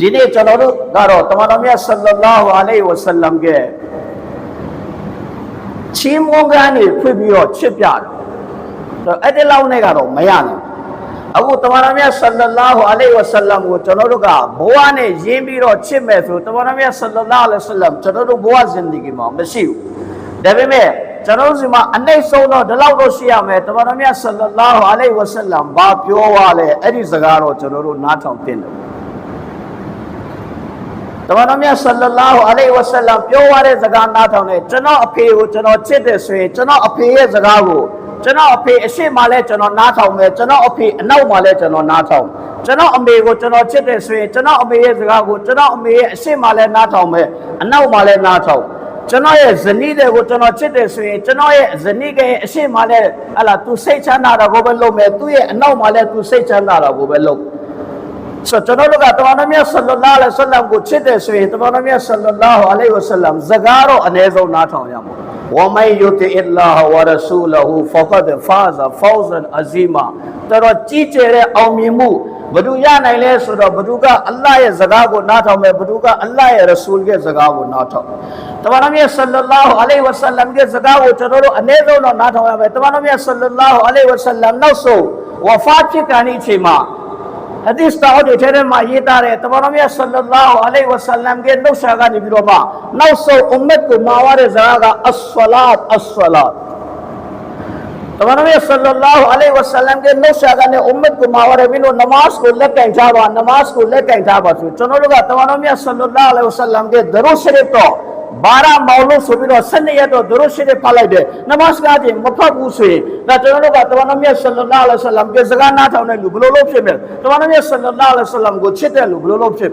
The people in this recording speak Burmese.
ဒီနေ့ကျွန်တော်တို့ကတော့တမန်တော်မြတ်ဆလ္လာလာဟူအလိုင်ဝဆလမ်ကချီးမွမ်းကမ်းနေဖွင့်ပြီးတော့ချစ်ပြတယ်တော့အဲ့ဒီလောက်နဲ့ကတော့မရနိုင်အခုတမန်တော်မြတ်ဆလ္လာလာဟူအလိုင်ဝဆလမ်ကိုကျွန်တော်တို့ကဘဝနဲ့ရင်းပြီးတော့ချစ်မယ်ဆိုတမန်တော်မြတ်ဆလ္လာလာအလိုင်ဝဆလမ်ကျွန်တော်တို့ဘဝဇင်ဒီဂီမှာမရှိဘူးဒါပေမဲ့ကျွန်တော်တို့စီမှာအနှိမ့်ဆုံးတော့ဒီလောက်တော့ရှိရမယ်တမန်တော်မြတ်ဆလ္လာလာဟူအလိုင်ဝဆလမ်ဘာပြောသွားလဲအဲ့ဒီစကားတော့ကျွန်တော်တို့နားထောင်တင်တယ် တမန်တော်မြတ်ဆလ္လာလာဟူအလိုင်ဝဆလမ်ပြောရတဲ့စကားနားထောင်တယ်ကျွန်တော်အဖေကိုကျွန်တော်ချစ်တယ်ဆိုရင်ကျွန်တော်အဖေရဲ့စကားကိုကျွန်တော်အဖေအရှိမလဲကျွန်တော်နားထောင်မယ်ကျွန်တော်အဖေအနောက်မှာလဲကျွန်တော်နားထောင်ကျွန်တော်အမေကိုကျွန်တော်ချစ်တယ်ဆိုရင်ကျွန်တော်အမေရဲ့စကားကိုကျွန်တော်အမေရဲ့အရှိမလဲနားထောင်မယ်အနောက်မှာလဲနားထောင်ကျွန်တော်ရဲ့ဇနီးတွေကိုကျွန်တော်ချစ်တယ်ဆိုရင်ကျွန်တော်ရဲ့ဇနီးကရဲ့အရှိမလဲဟလာသူစိတ်ချမ်းသာတာကိုပဲလုပ်မယ်သူ့ရဲ့အနောက်မှာလဲသူစိတ်ချမ်းသာတာကိုပဲလုပ် ဆိုကျွန်တော်တို့ကတမန်တော်မြတ်ဆလ္လာလာလဟ်ဆလမ်ကိုချစ်တယ်ဆိုရင်တမန်တော်မြတ်ဆလ္လာလာအလိုင်ဝဆလမ်စကားတော့အနည်းဆုံးနားထောင်ရမှာဝမိုင်ယုတိအလ္လာဟ်ဝရဆူလဟူဖကဒ်ဖာဇာဖောဇန်အဇီမာတော်ကြီးကျယ်တဲ့အောင်မြင်မှုဘယ်သူရနိုင်လဲဆိုတော့ဘယ်သူကအလ္လာဟ်ရဲ့စကားကိုနားထောင်မယ်ဘယ်သူကအလ္လာဟ်ရဲ့ရဆူလ်ရဲ့စကားကိုနားထောင်တမန်တော်မြတ်ဆလ္လာလာအလိုင်ဝဆလမ်ရဲ့စကားကိုကျွန်တော်တို့အနည်းဆုံးတော့နားထောင်ရမယ်တမန်တော်မြတ်ဆလ္လာလာအလိုင်ဝဆလမ်နောက်ဆုံးဝဖာဖြစ်ကန်ဒီအချိန်မှာ ဟဒီစ်တော်တွေထဲမှာရေးထားတဲ့တမန်တော်မြတ်ဆလ္လာလာဟူအလိုင်ဝဆလမ်ရဲ့နှုတ်ဆက်ကနေပြီးတော့မှနောက်ဆုံးအွမ်မတ်ကိုမာဝါတဲ့ဇာကအစ္စလာတ်အစ္စလာတ် တမန်တော်မြတ်ဆလ္လာလာဟူအလိုင်ဝဆလမ်ရဲ့နှုတ်ဆက်ကနေအွမ်မတ်ကိုမာဝါတဲ့ပြီးတော့နမတ်ကိုလက်ကင်ထားပါနမတ်ကိုလက်ကင်ထားပါဆိုကျွန်တော်တို့ကတမန်တော်မြတ်ဆလ္လာလာအလိုင်ဝဆလမ်ရဲ့ဒရုရှရစ်တော်ဘာရာမောင်လို့ဆိုပြီးတော့12ရက်တော့ဒရုရှရစ်ဖတ်လိုက်တယ်နမတ်ကကြည့်မဖတ်ဘူးဆိုရင်ဒါကျွန်တော်တို့ကတမန်တော်မြတ်ဆလ္လာလာအလိုင်ဝဆလမ်ရဲ့စကားနားထောင်တဲ့လူဘယ်လိုလုပ်ဖြစ်မလဲတမန်တော်မြတ်ဆလ္လာလာအလိုင်ဝဆလမ်ကိုချစ်တဲ့လူဘယ်လိုလုပ်ဖြစ်